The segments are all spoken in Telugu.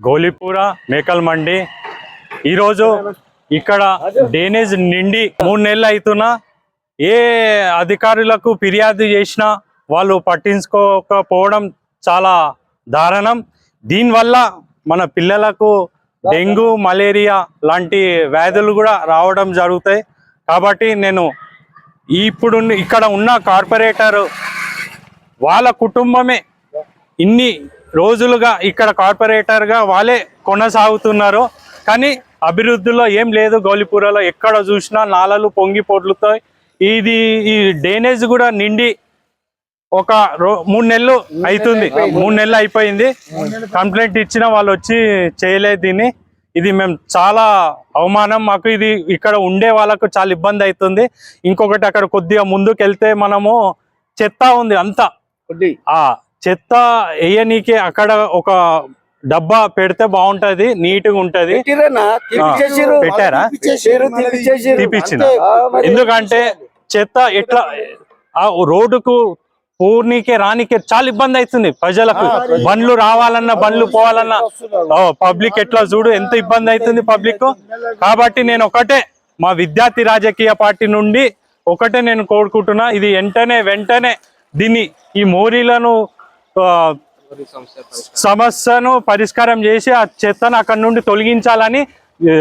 గోలిపూర మేకల్ మండి ఈరోజు ఇక్కడ డ్రైనేజ్ నిండి మూడు నెలలు అవుతున్నా ఏ అధికారులకు ఫిర్యాదు చేసినా వాళ్ళు పట్టించుకోకపోవడం చాలా దారుణం. దీనివల్ల మన పిల్లలకు డెంగ్యూ మలేరియా లాంటి వ్యాధులు కూడా రావడం జరుగుతాయి. కాబట్టి నేను ఇప్పుడు ఇక్కడ ఉన్న కార్పొరేటర్ వాళ్ళ కుటుంబమే ఇన్ని రోజులుగా ఇక్కడ కార్పొరేటర్గా వాళ్ళే కొనసాగుతున్నారు. కానీ అభివృద్ధిలో ఏం లేదు. గౌలిపురలో ఎక్కడ చూసినా నాలలు పొంగి పొర్లుతాయి. ఇది ఈ డ్రైనేజ్ కూడా నిండి ఒక రో మూడు నెలలు అవుతుంది మూడు నెలలు అయిపోయింది. కంప్లైంట్ ఇచ్చిన వాళ్ళు వచ్చి చేయలేదు దీన్ని. ఇది మేము చాలా అవమానం. మాకు ఇది ఇక్కడ ఉండే వాళ్ళకు చాలా ఇబ్బంది అవుతుంది. ఇంకొకటి అక్కడ కొద్దిగా ముందుకు వెళ్తే మనము చెత్త ఉంది అంతా. ఆ చెత్త వేయనీకి అక్కడ ఒక డబ్బా పెడితే బాగుంటది నీట్గా ఉంటది. పెట్టారా? తీపిచ్చిన. ఎందుకంటే చెత్త ఎట్లా ఆ రోడ్డుకు పూర్ణికే రానికే చాలా ఇబ్బంది అవుతుంది ప్రజలకు. బండ్లు రావాలన్నా బండ్లు పోవాలన్నా పబ్లిక్ ఎట్లా చూడు ఎంత ఇబ్బంది అవుతుంది పబ్లిక్ కాబట్టి నేను ఒకటే మా విద్యార్థి రాజకీయ పార్టీ నుండి ఒకటే నేను కోరుకుంటున్నా. ఇది వెంటనే వెంటనే దీన్ని ఈ మోరీలను సమస్యను పరిష్కారం చేసి ఆ చెత్తను అక్కడ నుండి తొలగించాలని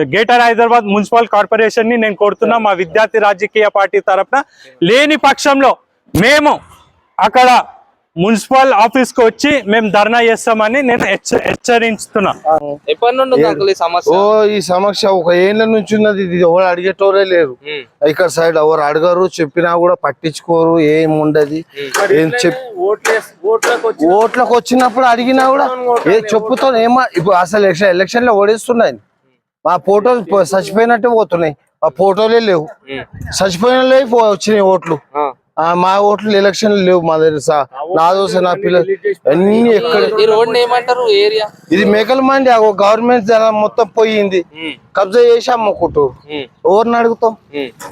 గ్రేటర్ హైదరాబాద్ మున్సిపల్ కార్పొరేషన్ని నేను కోరుతున్నా మా విద్యార్థి రాజకీయ పార్టీ తరపున లేని పక్షంలో మేము అక్కడ మున్సిపల్ ఆఫీస్కు వచ్చి మేము ధర్నా చేస్తామని నేను హెచ్చ- హెచ్చరిస్తున్నా ఎప్పటి నుండి ఈ సమస్య? ఓ ఈ సమస్య ఒక ఏళ్ళ నుంచి ఉన్నది. ఇది ఎవరు అడిగేటోరే లేరు. ఇక్కడ సైడ్ ఎవరు అడగరు చెప్పినా కూడా పట్టించుకోరు ఏం ఉండదు. ఏం ఓట్లకు వచ్చి ఓట్లకు వచ్చినప్పుడు అడిగినా కూడా ఏ చెప్పుతో ఏమా ఇప్పుడు అసలు ఎలక్షన్ ఎలక్షన్లో ఓడిస్తున్నాయి. మా ఫోటోలు చచ్చిపోయినట్టే పోతున్నాయి. మా ఫోటోలే లేవు. చచ్చిపోయిన వచ్చినాయి ఓట్లు. మా ఓట్లు ఎలక్షన్ లేవు మా దగ్గర సా- నా దోశ నా పిల్లలు అన్ని ఎక్కడ ఈ రోడ్ ఏమంటారు? ఏరియా? ఇది మేకల మండి ఆ గవర్నమెంట్ జనం మొత్తం పోయింది. కబ్జా చేసి అమ్ముకుంటూ ఎవరిని అడుగుతాం?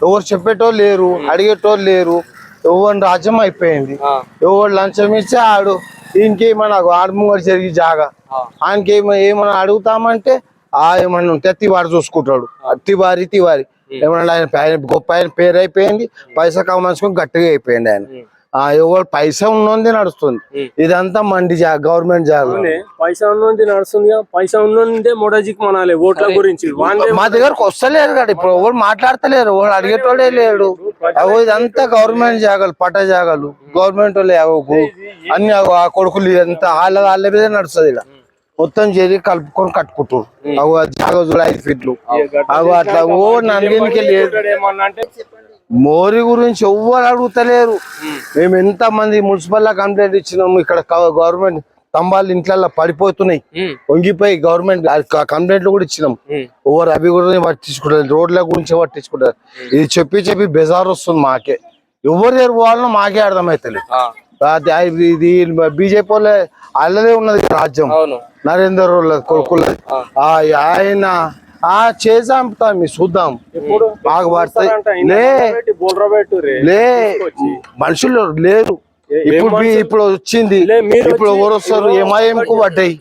ఎవరు చెప్పేటోళ్ళు లేరు అడిగేటోళ్ళు లేరు. ఎవరి రాజ్యం అయిపోయింది. ఎవరు లంచం ఇస్తే ఆడు. ఇంకేమన్నా ఆడు ముంగడు జరిగి జాగా. ఆయనకి ఏమ ఏమన్నా అడుగుతామంటే ఆ ఏమన్నా ఉంటే తివారి చూసుకుంటాడు తివారి తివారి ఏమన్నా ఆయన గొప్ప ఆయన పేరు అయిపోయింది పైసా కమ్మంచుకొని గట్టిగా అయిపోయింది ఆయన. ఆ ఎవరు పైసా ఉన్నోంది నడుస్తుంది. ఇదంతా మండి జాగా గవర్నమెంట్ జాగా పైసా ఉన్నది నడుస్తుంది పైసా ఉన్నదే మొడజికి మనాలి ఓట్ల గురించి. మా దగ్గరకు వస్తలేరు కదా ఇప్పుడు ఎవరు మాట్లాడతలేరు ఎవరు అడిగేటోడే లేడు. అగో ఇదంతా గవర్నమెంట్ జాగాలు పట్ట జాగాలు. గవర్నమెంట్ వాళ్ళే అన్ని ఆ కొడుకులు ఇదంతా వాళ్ళ వాళ్ళ మీద నడుస్తుంది ఇక్కడ మొత్తం చేరి కలుపుకొని కట్టుకుంటారు అగో ఆ జాగా చూడు ఐదు ఫీట్లు. అగో అట్లా ఓ నన్ను లేదు. మోరి గురించి ఎవ్వరు అడుగుతలేరు. మేము ఎంత మంది మున్సిపల్ కంప్లైంట్ ఇచ్చినాము ఇక్కడ గవర్నమెంట్ స్తంభాలు ఇంట్లో పడిపోతున్నాయి. వంగిపోయి గవర్నమెంట్ కంప్లైంట్లు కూడా ఇచ్చినాం. ఎవరు అవి కూడా పట్టించుకుంటారు రోడ్ల గురించి పట్టించుకుంటారు ఇది చెప్పి చెప్పి బెజార్ వస్తుంది మాకే. ఎవరు దగ్గర పోవాలనో మాకే ఆ- ఇది బీజేపీ వాళ్ళ వాళ్ళదే ఉన్నది రాజ్యం. నరేందర్ వాళ్ళ కొడుకుల ఆ ఆయన ఆ చేసాంపుతా మీ చూద్దాం. బాగా పడతాయి లే. మనుషులు లేరు. ఇప్పుడు మీ- ఇప్పుడు వచ్చింది. ఇప్పుడు ఎవరు వస్తారు? ఎంఐఎం కు పడ్డాయి.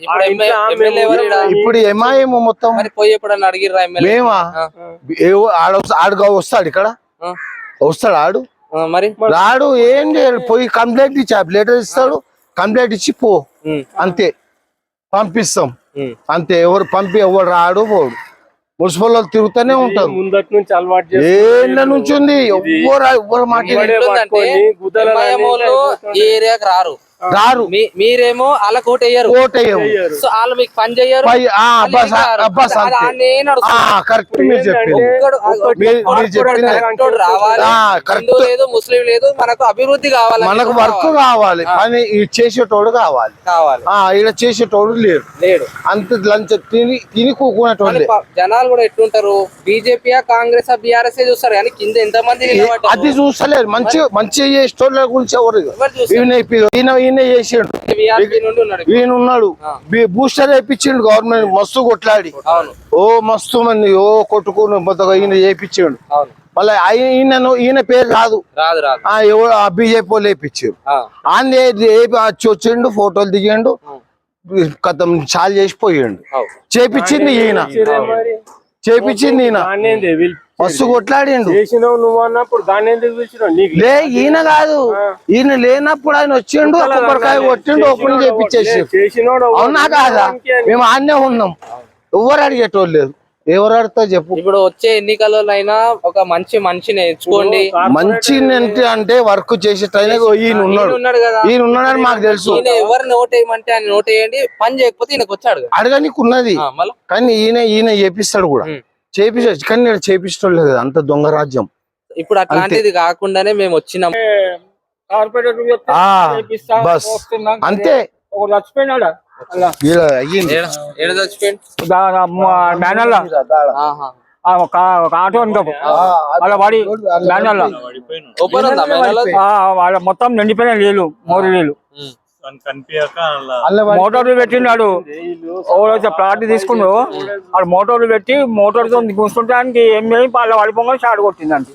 ఇప్పుడు ఎంఐఎం మొత్తం. మేమా? ఏవో ఆడ వస్తా- ఆడుగా వస్తాడు ఇక్కడ. వస్తాడు ఆడు? మరి? రాడు ఏం చేయడు. పోయి కంప్లైంట్ ఇచ్చి లెటర్ ఇస్తాడు. కంప్లైంట్ ఇచ్చి పో. అంతే. పంపిస్తాం. అంతే ఎవరు పంపి ఎవరు రాడు పోడు. మున్సిపల్ వాళ్ళు తిరుగుతూనే ఉంటారు. ముందటి నుంచి అలవాటు ఏళ్ళ నుంచి ఉంది. ఎవ్వరు ఎవ్వరు మాట రారు. రారు. మీ- మీరేమో వాళ్ళ కోట వేయరు ఓటేయవు సో వాళ్ళు మీకు పని నడుస్తుంది. కరెక్ట్ మీరు చెప్పింది. రావాలి. లేదు ముస్లిం లేదు మనకు అభివృద్ధి కావాలి మనకు వర్క్ కావాలి. పని చేసేటోడు కావాలి. కావాలి. ఆ ఈడ చేసేటోడు లేరు లేడు. అంత లంచ్ తిని తిని కూకునేటోళ్ళే ప- జనాలు కూడా ఎట్లుంటారు? బీజేపీ కాంగ్రెస్ బీఆర్ఎస్ చూస్తారు. కానీ కింద ఎంత మంది? అది చూస్తలేరు. మంచి మంచిగా చేసేటోళ్ళ గురించి ఎవరు ఈయన ఈయన ఈయన చేసిండు ఈయన బూస్టర్ వేయించిండు గవర్నమెంట్ మస్తు కొట్లాడి. ఓ మస్తు మంది ఓ కొట్టుకుని ఈయన చేయించిండు మళ్ళీ ఈయనను ఈయన పేరు రాదు. ఎవరు బీజేపీ వాళ్ళు వేయించారు ఆయన వచ్చిండు ఫోటోలు దిగిండు కథం చాలు చేసిపోయాడు. చేపించింది ఈయన. చేపించింది ఈయన. మస్తు కొట్లాడిండు. చేసినావు నువ్వు అన్నప్పుడు దాన్ని ఎందుకు పిలిచినావు? నీకు లే ఈయన కాదు. ఈయన లేనప్పుడు ఆయన వచ్చిండు కొబ్బరికాయ కొట్టిండు ఓపెన్ చేపించేసి చేసినోడు అవునా కాదా? మేము ఆన్నే ఉన్నాం. ఎవరు అడిగేటోళ్ళు లేదు ఎవరు అడితే చెప్పు. ఇప్పుడు వచ్చే ఎన్నికలలో అయినా ఒక మంచి మనిషిని ఎంచుకోండి. మంచి ఏంటి అంటే వర్క్ చేసే టైం ఈయన ఉన్నాడు. కదా. ఈయన ఉన్నాడని మాకు తెలుసు. ఈయన ఎవరిని ఓట్ వేయమంటే ఆయన ఓట్ వేయండి. పని చేయకపోతే ఈయనకు వచ్చాడు కదా. అడగనికి ఉన్నది ఆ, మళ్ళా? కానీ ఈయన ఈయన చేపిస్తాడు కూడా. చేపించచ్చు కానీ నేను చేపించడం లేదు అంత దొంగ రాజ్యం. ఇప్పుడు అట్లాంటిది కాకుండానే మేము వచ్చినాం. బస్. అంతే. చచ్చిపోయినాడా? అయ్యింది. మొత్తం నిండిపోయిన నీళ్ళు మోరి నీళ్ళు. మోటార్లు పెట్టినాడు ఎవరైతే ప్లాట్ తీసుకుండు. వాడు మోటార్లు పెట్టి మోటార్తో కూర్చుంటే ఆయనకి ఏం చేయి వాళ్ళ పడిపోగా షాట్ కొట్టిందండి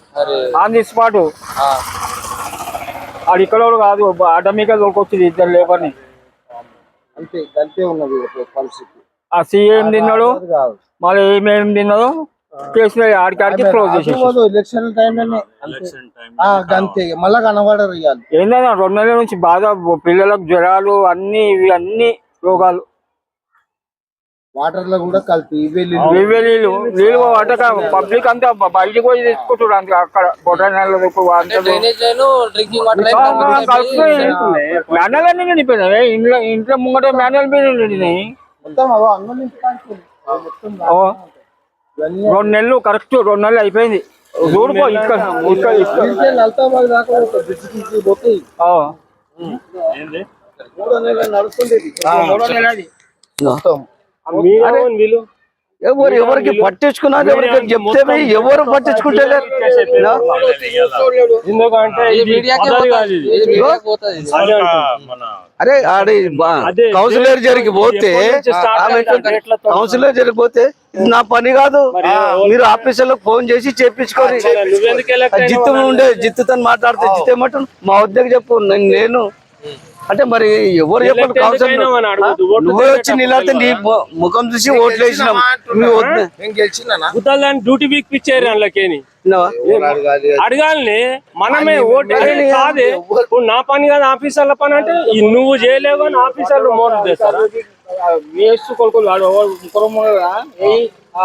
ఆన్ ది స్పాట్ ఆ. వాడు ఇక్కడ వాడు కాదు ఆటోమేటిక్ దొరికొచ్చింది ఇద్దరు లేబర్ని. అంతే అంతే ఉన్నది పరిస్థితి ఆ సీఎం తిన్నాడు. మళ్ళీ ఏమేమి తిన్నాడు? క్లోజ్ చేసేసి. ఎలక్షన్ టైంలోనే అంతే మళ్ళా కనబడరు రెండు నెలల నుంచి బాధ పిల్లలకు జ్వరాలు అన్ని ఇవి అన్ని రోగాలు. వాటర్లో కూడా కల్తీ ఇవి ఇవే నీళ్ళు. నీళ్ళు అటక పబ్లిక్ అంతా బయటికి పోయి తీసుకుంటారు అంత అక్కడ మ్యానువల్ అన్ని నిండిపోయినాయి? ఇంట్లో ఇంట్లో ముంగట మ్యానువల్ మీద నిండినాయి మొత్తం రెండు నెలలు కరెక్ట్ రెండు నెలలు అయిపోయింది. చూడుకో ఇక్కడ నడుస్తుంది ఎవరు ఎవరికి పట్టించుకున్నది ఎవరికి చెప్తే ఎవరు. మన అరే ఆడ కౌన్సిలర్ జరిగి పోతే కౌన్సిలర్ జరిగిపోతే ఇది నా పని కాదు. మీరు ఆఫీసర్లకు ఫోన్ చేసి చేపించుకోరి జిత్తు ఉండే జిత్తుతో మాట్లాడితే జిత్తు ఏమంటాను మా వద్దకు చెప్పు నేను అంటే మరి ఎవరు నువ్వే వచ్చి నిలబడితే నీ ముఖం చూసి ఓట్లు వేసినాం. డ్యూటీ వీక్ పిచ్చారు అందులోకేని? అడగాలని. మనమే ఓటు వేయాలి కాదే. ఇప్పుడు నా పని కాదు ఆఫీసర్ల పని అంటే నువ్వు చేయలేవు అని ఆఫీసర్లు మోడల్ చేస్తారు? కొడుకులు ఆడు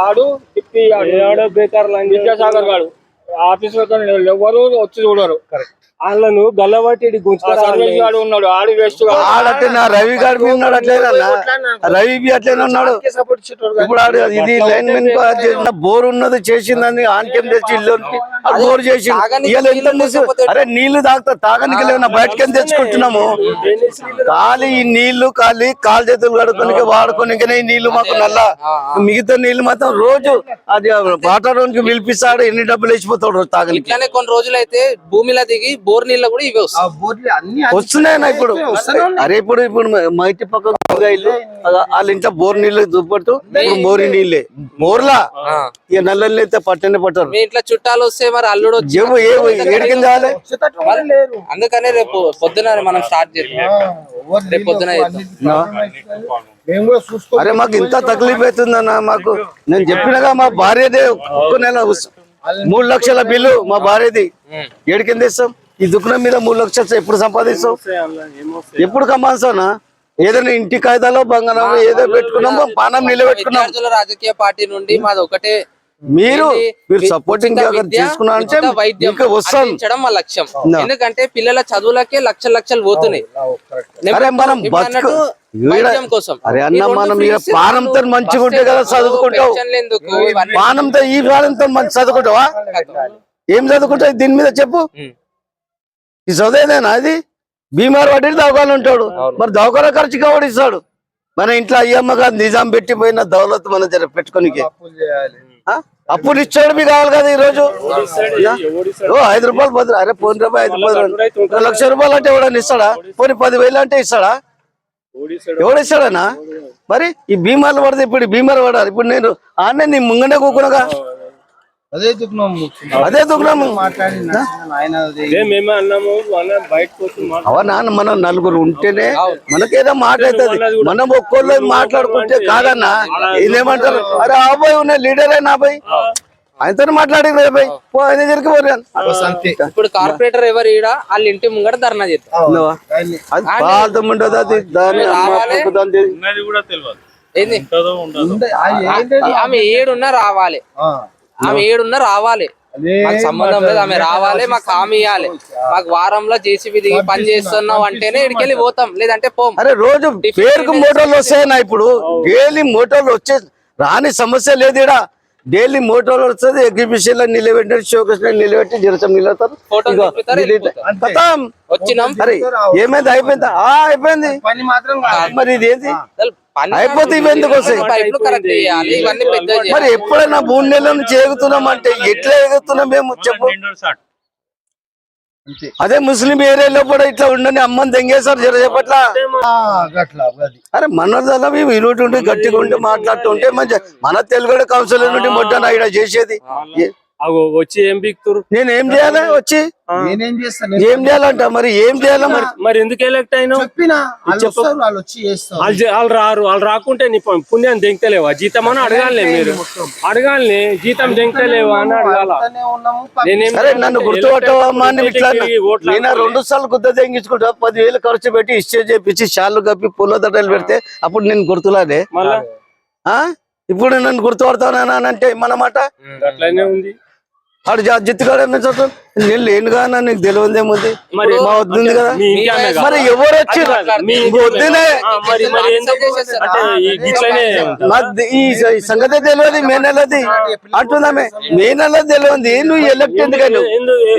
ఆడు తిప్పి ఆడు. బేకార్ విద్యాసాగర్ గాడు. ఆఫీస్ ఎవరు వచ్చి చూడరు. వాళ్ళను గాడు ఉన్నాడు ఆడు వేస్ట్ రవి గారి ఉన్నాడు రవి అట్లనే ఉన్నాడు. ఇప్పుడు ఆడు ఇది లైన్ మెన్ బోర్ ఉన్నది చేసిందని ఆన్కేం తెచ్చి ఇల్లుకి. అది బోర్ చేసి అరే నీళ్ళు తాగుతా తాగనికి లేవన్నా బయటకెళ్ళి తెచ్చుకుంటున్నాము? ఖాళీ ఈ నీళ్ళు ఖాళీ కాలు చేతులు కడుక్కోనికి వాడుకోనికనే ఈ నీళ్ళు మాకు నల్ల. మిగతా నీళ్ళు మాత్రం రోజు అది వాటర్ పిలిపిస్తాడు ఎన్ని డబ్బులు వేసిపోతాడు ఇట్లానే కొన్ని రోజులైతే భూమిలో దిగి బోర్ నీళ్ళ కూడా ఇవే వస్తాయి. వస్తున్నాయన్నా ఇప్పుడు. అరే ఇప్పుడు ఇప్పుడు మా ఇంటి పక్క ఇల్లు వాళ్ళ ఇంట్లో బోర్ నీళ్ళు దుప్పట్టు ఇప్పుడు మోరి నీళ్ళే. బోర్లా ఆ. ఇక నల్ల నీళ్ళు అయితే పట్టనే పట్టరు. మీ ఇంట్లో చుట్టాలు వస్తే మరి అల్లుడు వచ్చి ఏమో ఏమో ఏడికింది లేరు. అందుకనే రేపు పొద్దున మనం స్టార్ట్ చేద్దాం. రేపు పొద్దున అరే మాకు ఇంత తక్లీఫ్ అవుతుందన్న మాకు నేను చెప్పినగా మా భార్యదే ఒక్క నెల మూడు లక్షల బిల్లు మా భార్యది. ఏడికింది ఇస్తాం ఈ దుకాణం మీద మూడు లక్షలు ఎప్పుడు సంపాదిస్తాం ఎప్పుడు కమ్మాల్సానా ఏదైనా ఇంటి కాగితాలో బంగారం ఏదో పెట్టుకున్నామో పానం నిలబెట్టుకున్నాం. రాజకీయ పార్టీ నుండి మాది ఒకటే. మీరు? మీరు సపోర్టింగ్ అంటే వైద్యం మా లక్ష్యం. ఎందుకంటే పిల్లల చదువులకే లక్షల లక్షలు పోతున్నాయి. మనం కోసం. అరే అన్న మనం పానంతో మంచిగా ఉంటే కదా చదువుకుంటావు. పానంతో ఈ పానంతో మంచి చదువుకుంటావా? ఏం చదువుకుంటావు? దీని మీద చెప్పు. ఈ చదివేదేనా అది? బీమార్ పట్టి దవాఖాన ఉంటాడు. మరి దవాఖాన ఖర్చు కావడు ఇస్తాడు. మన ఇంట్లో అయ్యమ్మ కాదు నిజాం పెట్టిపోయిన దౌలత్ మన జర పెట్టుకోనికి. అప్పులు ఇచ్చాడు మీకు కావాలి కదా ఈ రోజు ఓ ఐదు రూపాయలు బదులు. అరే పోనీ రూపాయి ఐదు రూపాయలు లక్ష రూపాయలు అంటే ఎవడన్నా ఇస్తాడా? పోనీ పదివేలు అంటే ఇస్తాడా? ఎవడు ఇస్తాడనా మరి ఈ బీమార్లు పడితే ఇప్పుడు బీమార్ పడాలి. ఇప్పుడు నేను ఆనే నీ ముంగనే కూకునగా? అదే దుఃఖం అదే అదే మేమే అన్నాము మన నలుగురు ఉంటేనే మనకేదో మాట అవుతుంది మనం ఒక్కోళ్ళు మాట్లాడుకుంటే కాదన్నా? ఇదేమంటారు అరే ఆ అబ్బాయి ఉన్న లీడర్ అయినా అబ్బాయి. ఆయనతో మాట్లాడి అబ్బాయి. పో ఆయన దగ్గరికి అంతే ఇప్పుడు కార్పొరేటర్ ఎవరు ఈడ? వాళ్ళ ఇంటి ముంగట ధర్నా చేస్తారు. అది దాని ఏంది? ఆమె ఏడున్నా రావాలి. ఆ, ఆమె ఏడున్నా రావాలి. మాకు సంబంధం లేదు ఆమె రావాలి మాకు హామీ ఇవ్వాలి మాకు వారంలో జేసీబీ దిగి పని చేస్తున్నాం అంటేనే ఇడికెళ్ళి పోతాం. లేదంటే పోం. అరే రోజు పేరుకు మోటార్లు వస్తాయన్నా ఇప్పుడు? డైలీ మోటార్లు వచ్చే రాని సమస్య లేదు ఇక్కడ డైలీ మోటార్లు వస్తుంది ఎగ్జిబిషన్లో నిలబెట్టి షోకేస్లో నిలబెట్టి జరసం నిలబెడతారు. వచ్చినాం. అరే ఏమైంది? అయిపోయిందా? ఆ అయిపోయింది. పని మాత్రం కాదు. మరి ఇది ఏంది అయిపోతే ఇవి ఎందుకు వస్తాయి? పైపులు కరెక్ట్ చేయాలి ఇవన్నీ పెద్ద మరి ఎప్పుడైనా మూడు నెలల నుంచి ఎగుతున్నాం అంటే ఎట్లా ఎగుతున్నాం మేము? చెప్పు. అదే ముస్లిం ఏరియాలో కూడా ఇట్లా ఉండని అమ్మని దెంగేశారు జర చెప్పట్లా? ఆ, గట్ల అది. అరే మన మేము ఇరుటి ఉండి గట్టిగా ఉండి మాట్లాడుతుంటే మంచి మన తెలుగు కౌన్సిల్ నుండి మొట్ట ఇక్కడ చేసేది. వచ్చి ఏం బిక్తురు? నేను ఏం చేయాలి? వచ్చి? నేనేం చేస్తాను? ఏం చేయాలంట? మరి ఏం చేయాలి మరి? మరి ఎందుకు ఎలక్ట్ చెప్పినా. వాళ్ళు వచ్చి రారు. వాళ్ళు రాకుంటే నీ ప- పుణ్యం దెంగతలేవా? జీతం అని అడగాలి మీరు. అడగాలి. జీతం దెంగతలేవా అని అడగాల. నేనేం సరే నన్ను గుర్తుపట్టవమ్మా ఇట్లా నేను రెండు సార్లు గుద్ద తెంగించుకుంటా పదివేలు ఖర్చు పెట్టి ఇష్టే చేపించి షాళ్ళు కప్పి పూల దండలు పెడితే అప్పుడు నేను గుర్తులాడే మళ్ళా? ఇప్పుడు నన్ను గుర్తుపడతానా అంటే మన మాట? అట్లనే ఉంది. ఆడు జిత్తుగాడు నేను లేనుగా నా నీకు తెలియదేముంది మరి మా వద్దుంది కదా. మరి ఎవరు వచ్చి మీ వద్దునే. ఆ, మరి మరి ఎందుకు? అంటే ఈ- సంగతి తెలియదు మే నెలది అంటున్నామే. మే నెల తెలియదు. నువ్వు ఎలక్ట్ ఎందుకని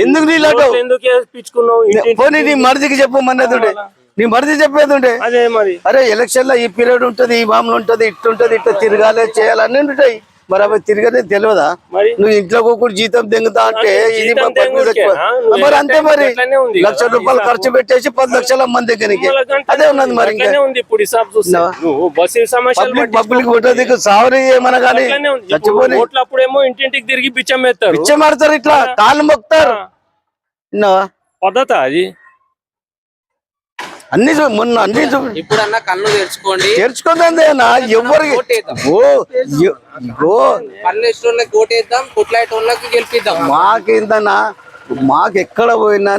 ఎందుకు ఇంటి పోనీ నీ మరిదికి చెప్పు మన్నదుడే నీ మరిది చెప్పేది ఉండే అదే మరి. అరే ఎలక్షన్లో ఈ పీరియడ్ ఉంటది ఈ మామూలు ఉంటది ఇట్టు ఉంటది ఇట్లా తిరగాలి చేయాలి అన్ని ఉంటాయి. మరి అవి తిరగనే తెలియదా? నువ్వు ఇంట్లో కూకుడు జీతం దెంగుతా అంటే ఇది మరి అంతే మరి. లక్ష. రూపాయలు ఖర్చు పెట్టేసి పది లక్షల మంది దగ్గరికి అదే ఉన్నది మరి పబ్లిక్ పబ్లిక్ ఉంటుంది సావరి ఏమన్నా కానీ అప్పుడేమో ఇంటింటికి తిరిగి బిచ్చం ఎత్తారు పిచ్చమాడతారు ఇట్లా కాళ్ళు మొక్తారు? పద్ధత అది? అన్ని మొన్న అన్ని చూ- ఇప్పుడన్నా కన్ను తెరుచుకోండి. తెరుచుకుందే నా ఎవరికి ఓ ఓ. ఓటేద్దాం కుట్లాయటోళ్ళకి గెలిపిద్దాం. మాకేందన్నా మాకు ఎక్కడ పోయినా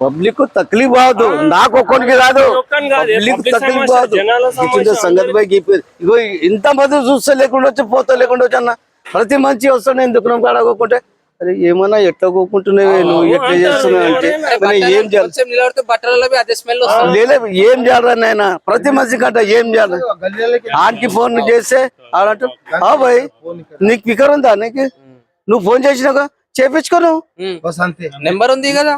పబ్లిక్ తక్లీఫ్ కాదు నాకు ఒక్కరికి కాదు పబ్లిక్ తక్లీఫ్ కాదు సంగతి ఇగో ఇంత మంది చూస్తే లేకుండా వచ్చి పోతా లేకుండా వచ్చి అన్న. ప్రతి మంచి వస్తాను నేను దుకాణం కాడకోకుంటే అరే ఏమన్నా ఎట్లా కోకుంటున్నావే? నువ్వు ఎట్లా చేస్తున్నావు అంటే మరి ఏం చేయాలి? లేలే ఏం చేయాలి నాయన? ప్రతి మనిషి కంట ఏం చేయాలి? ఆడికి ఫోన్ చేస్తే ఆడంటూ ఆ భయ్ నీకు పికర్ ఉందా నీకు? నువ్వు ఫోన్ చేసినాక చేపించుకో నువ్వు. ఉమ్. బస్ అంతే నెంబర్ ఉంది కదా?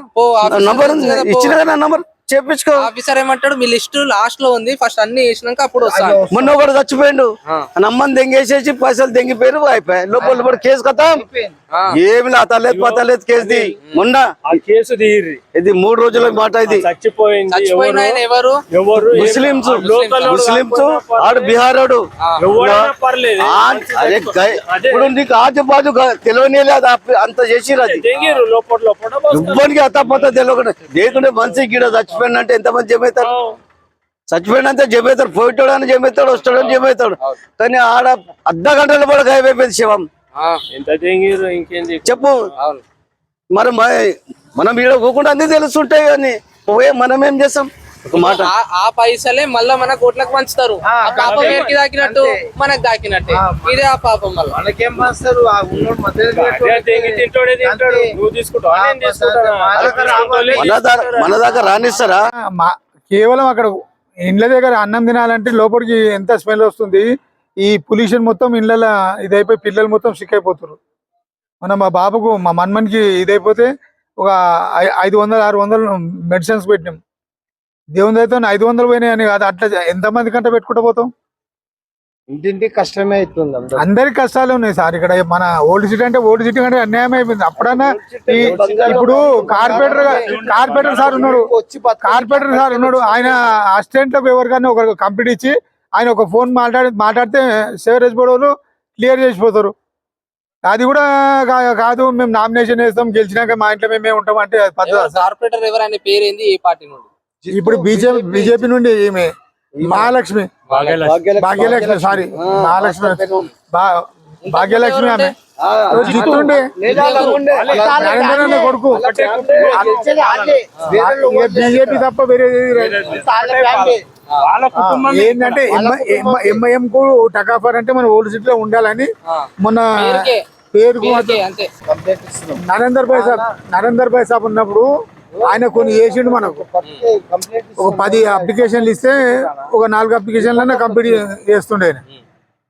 నంబర్ ఉంది. ఇచ్చిన కదా నంబర్? చేపించుకో ఆఫీసర్ ఏమంటాడు మీ లిస్ట్ లాస్ట్లో ఉంది ఫస్ట్ అన్ని వేసినాక అప్పుడు వస్తాను మొన్న ఒకడు చచ్చిపోయిండు. నమ్మని దెంగేసేసి పైసలు దెంగిపోయారు అయిపోయాయి లోపల పడి కేసు కదా. ఏమి అతలేదు పతలేదు కేసు ది మొన్న ఆ కేసు ఇది మూడు రోజుల మాట ఇది. చచ్చిపోయింది ఎవరు? ముస్లింస్ ముస్లింస్ ఆడు బీహారోడు. ఇప్పుడు నీకు ఆజు బాజు తెలియనే లేదు అంత చేసిరు అది. ఇవ్వనికి అతపోత తెలియకుండా లేకుంటే మనిషి గీడ చచ్చిపోయినంటే ఎంతమంది జమవుతారు చచ్చిపోయినంత జమవుతారు పోయేటోడు అని జమవుతాడు వస్తాడని జమవుతాడు కానీ ఆడ అర్ధ గంటల కూడా గాయమైపోయింది శివం. చెప్పు. మరి మనం ఈడ పోకుండా అన్ని తెలుస్తుంటాయి కానీ పోయే మనం ఏం చేస్తాం? ఒక మాట. ఆ- ఆ పైసలే మళ్ళా మన కోట్లకు పంచుతారు. ఆ పాపం ఎవరికి దాకినట్టు మనకు దాకినట్టే ఇదే ఆ పాపం మళ్ళా మనకేం పంచుతారు? మన దాకా రానిస్తారా? మా కేవలం అక్కడ ఇండ్ల దగ్గర అన్నం తినాలంటే లోపలికి ఎంత స్మెల్ వస్తుంది? ఈ పొల్యూషన్ మొత్తం ఇళ్ళ ఇదైపోయి పిల్లలు మొత్తం సిక్ అయిపోతారు మన మా బాబుకు మా మన్మన్కి ఇదైపోతే ఒక ఐదు వందలు ఆరు వందలు మెడిసిన్స్ పెట్టినాం. దేవుని అయితే ఐదు వందలు పోయినాయని కాదు అట్లా ఎంతమంది కంటే పెట్టుకుంటూ పోతాం ఇంటింటి కష్టమే అవుతుంది అందరూ. అందరికి కష్టాలు ఉన్నాయి సార్. ఇక్కడ మన ఓల్డ్ సిటీ అంటే ఓల్డ్ సిటీ అంటే అన్యాయం అయిపోయింది. అప్పుడన్నా ఈ ఇప్పుడు కార్పొరేటర్ కార్పొరేటర్ సార్ ఉన్నాడు. కార్పొరేటర్ సార్ ఉన్నాడు. ఆయన అసిస్టెంట్లకు ఎవరికైనా ఒక కంప్లీట్ ఇచ్చి ఆయన ఒక ఫోన్ మాట్లాడి మాట్లాడితే సేవరేజ్ బోర్డు క్లియర్ చేసిపోతారు అది కూడా కాదు. మేము నామినేషన్ వేస్తాం. గెలిచినాక మా ఇంట్లో మేమే ఉంటాం అంటే కార్పొరేటర్ ఎవరైనా పేరేంది? ఏ పార్టీ నుండి? ఇప్పుడు బీజేపీ బీజేపీ నుండి ఈమె మహాలక్ష్మి. భాగ్యలక్ష్మి. సారీ మహాలక్ష్మి. భాగ్యలక్ష్మి ఆమె. జిత్తుండే కొడుకు. బీజేపీ తప్ప వేరే ఏంటంటే ఎంఐఎం కు టకాఫర్ అంటే మన ఓల్డ్ సిటీ లో ఉండాలని మొన్న పేరుకే. అంతే. నరేందర్ భాయ్ సాబ్ నరేందర్ భాయ్ సాబ్ ఉన్నప్పుడు ఆయన కొన్ని చేసిండు మనకు ఒక పది అప్లికేషన్లు ఇస్తే ఒక నాలుగు అప్లికేషన్లన్నా కంప్లీట్ చేస్తుండే ఆయన.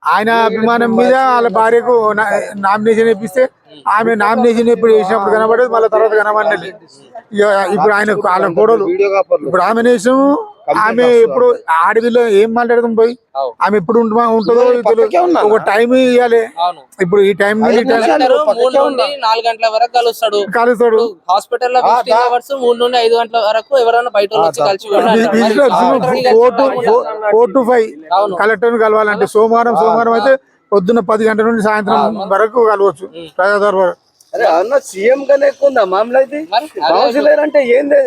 ఆయన అభిమానం మీద వాళ్ళ భార్యకు నామినేషన్ ఇప్పిస్తే ఆమె నామినేషన్ ఎప్పుడు చేసినప్పుడు కనబడేది మళ్ళీ తర్వాత కనబడలేదు. ఇప్పుడు ఆయన వాళ్ళ కోడలు ఇప్పుడు ఆమె నేసం ఆమె ఇప్పుడు ఆడవిలో ఏం మాట్లాడదాం పోయి. ఆమె ఎప్పుడు ఉంటుమా ఉంటుందో. ఒక టైం ఇవ్వాలి అవును. ఇప్పుడు ఈ టైం నాలుగు గంటల వరకు కలుస్తాడు. కలుస్తాడు. హాస్పిటల్ మూడు నుండి ఐదు గంటల వరకు ఎవరైనా బయట four to four to five. Collector కలవాలంటే సోమవారం సోమవారం అయితే పొద్దున్న పది గంటల నుండి సాయంత్రం వరకు కలవచ్చు. ప్రజా దర్బార్ అరే అన్న సీఎం కన్నా ఎక్కువ ఉందా మామూలు అయితే? కౌన్సిలర్ అంటే ఏంది?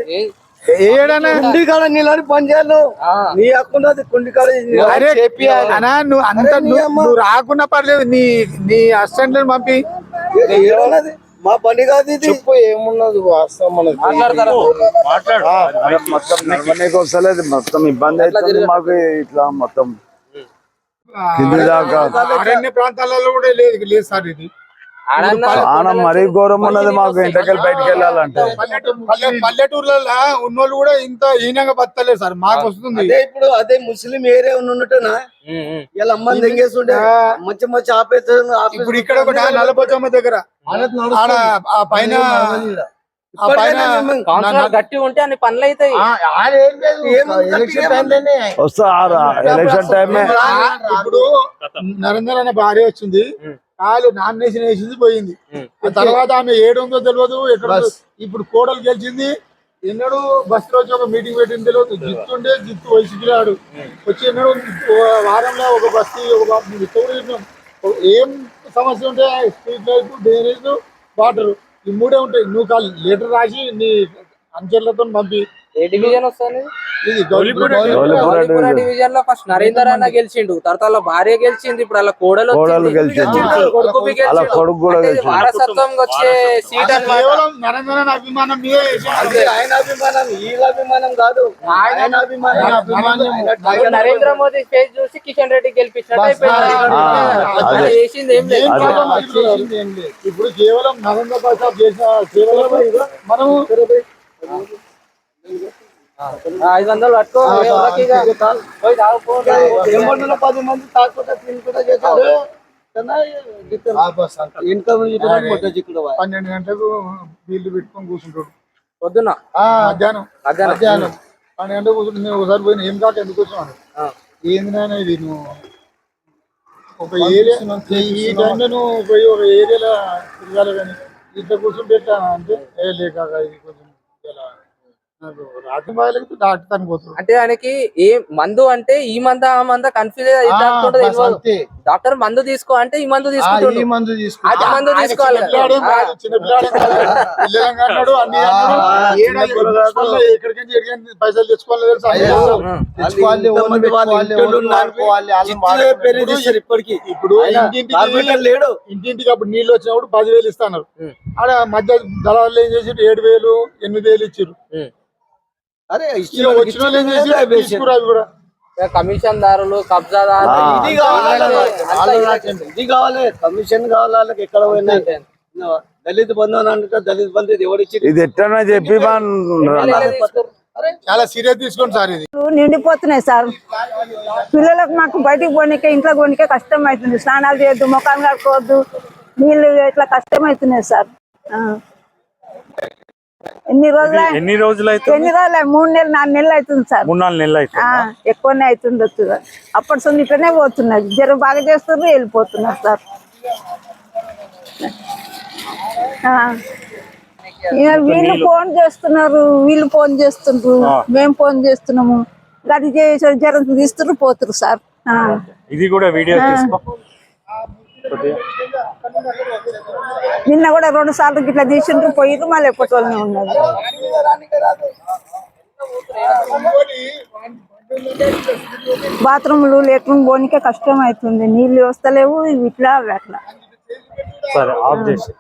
కుండి కాడ నీళ్ళని పని చేయాలి. ఆ. నీ హక్కున్నది కుండి కాడ అరే అనా నువ్వు అంత నువ్వు రాకున్నా పర్లేదు నీ నీ అసిస్టెంట్లను పంపి. మా పని కాదు ఇది. ఏమున్నది? వాస్తవం మనకి మొత్తం ఇబ్బంది అవుతుంది మాకు ఇట్లా మొత్తం. కింది దాకా. అరణ్య ప్రాంతాలలో కూడా లేదు లేదు సార్ ఇది. చాలా మరీ ఘోరం ఉన్నది మాకు ఇంటికెళ్ళి బయటికి వెళ్ళాలంటే. పల్లె- పల్లెటూర్లలో ఉన్నోళ్ళు కూడా ఇంత హీనంగా బతలేదు సార్ మాకు వస్తుంది. అదే ఇప్పుడు అదే ముస్లిం ఏరియా ఉన్నట్టునా. ఇలా అమ్మని తెంగేస్తుండే మంచి మంచి ఆపేసి ఇప్పుడు ఇక్కడ ఒకటి నలభై దగ్గర. పైన ఆ పైన కౌన్సిలర్ గట్టి ఉంటే అన్ని పనులు అవుతాయి ఎలక్షన్ టైమే ఇప్పుడు నరేంద్ర అనే భార్య వచ్చింది. వాళ్ళు నామినేషన్ వేసింది పోయింది. ఆ తర్వాత ఆమె ఏడు ఉందో తెలియదు ఎక్కడ. ఇప్పుడు కోడలు గెలిచింది. ఎన్నడూ బస్ వచ్చి ఒక మీటింగ్ పెట్టింది తెలియదు జిత్తు ఉండే జిత్తు వయసుకి రాడు. వచ్చి ఎన్నడూ వారంలో ఒక బస్తీ ఒక ఏం సమస్య ఉంటే స్ట్రీట్ లైట్ డ్రైనేజ్ వాటర్. ఈ మూడే ఉంటాయి. నువ్వు కాదు లెటర్ రాసి నీ అంచెలతో పంపి. ఏ డివిజన్ వస్తుంది? డివిజన్లో ఫస్ట్ నరేందర్ అన్న గెలిచిండు తర్వాత వాళ్ళ భార్య గెలిచింది ఇప్పుడు వాళ్ళ కోడలు కోడలు వచ్చింది. గెలిచింది. కొడుకు అలా కొడుకు కూడా అంటే ఇది గెలిచింది. వారసత్వం వచ్చే సీట్ నరేంద్ర అభిమానం ఆయన అభిమానం వీళ్ళ అభిమానం కాదు. ఆయన అభిమానం. నరేంద్ర మోదీ ఫేస్ చూసి కిషన్ రెడ్డి గెలిపించినట్టు అయిపోయింది. ఏం లేదు. ఇప్పుడు కేవలం నరేంద్ర ప్రసాద్ చేసిన కేవలం మనము ఐదు వందలు పట్టుకో. పది మంది తాకుండా తినుకుంటా చేశారు. పన్నెండు గంటలకు వీళ్ళు పెట్టుకొని కూర్చుంటాడు పొద్దున్న? మధ్యాహ్నం. మధ్యాహ్నం. పన్నెండు గంటలకు కూర్చుంటే నేను ఒకసారి పోయిన ఏం కాక ఎందుకు ఆ. ఏంది నాయన ఇది నువ్వు? ఒక ఏరియా ఈ టైంలో నువ్వు పోయి ఒక ఏరియాలో తిరగాలి కానీ ఇట్లా కూర్చుంటే ఎట్లా అంటే? ఏ లేక ఇది కొంచెం అంటే ఆయనకి ఏ మందు అంటే ఈ మంద ఆ మంద కన్ఫ్యూజ్ డాక్టర్ మందు తీసుకో అంటే ఈ మందు తీసుకుంటుండు. మందు అది మందు తీసుకోవాలి. పైసలు తెచ్చుకోవాలి? ఇప్పటికి. ఇప్పుడు లేడు. ఇంటింటికి అప్పుడు నీళ్ళు వచ్చినప్పుడు పదివేలు ఇస్తాను. ఆడ మధ్య దళాలు ఏం చేసి ఏడు వేలు ఎనిమిది వేలు ఇచ్చారు అరే కమిషన్ దారులు కబ్జాదారులు. ఇది కావాలి ఇది కావాలి కమిషన్ కావాలి వాళ్ళకి ఎక్కడ పోయినా. దళిత బంధు అని అంటే దళిత బంధు ఇది ఎవరిచ్చి ఇది ఎట్లన్నా చెప్పి. చాలా సీరియస్ తీసుకోండి సార్ ఇది. నిండిపోతున్నాయి సార్. పిల్లలకు మాకు బయటికి పోనీకే ఇంట్లో పోనీకే కష్టం అవుతుంది. స్నానాలు చేయొద్దు ముఖాలు కడుకోవద్దు నీళ్ళు ఇట్లా కష్టం అవుతున్నాయి సార్. ఎన్ని రోజులు ఎన్ని రోజులు అయితే ఎన్ని రోజులు మూడు నెలలు నాలుగు నెలలు అవుతుంది సార్. మూడు నాలుగు నెలలు అయితే ఆ, ఎక్కువనే అవుతుండొచ్చు అప్పటి సొంత ఇట్లనే పోతున్నది జర బాగా చేస్తున్నారు వెళ్ళిపోతున్నారు సార్. వీళ్ళు ఫోన్ చేస్తున్నారు వీళ్ళు ఫోన్ చేస్తుండ్రు మేము ఫోన్ చేస్తున్నాము. గది చేసి జర తీస్తున్నారు పోతురు సార్. ఇది కూడా వీడియో తీసుకో. నిన్న కూడా రెండు సార్లు ఇట్లా తీసిండ్రు పోయిర్రు మళ్ళీ ఎప్పటిలోనే ఉన్నది బాత్రూమ్లు లేట్రూమ్ పోనీకే కష్టం అవుతుంది నీళ్ళు వస్తలేవు ఇట్లా అట్లా. సరే ఆఫ్ చేసి.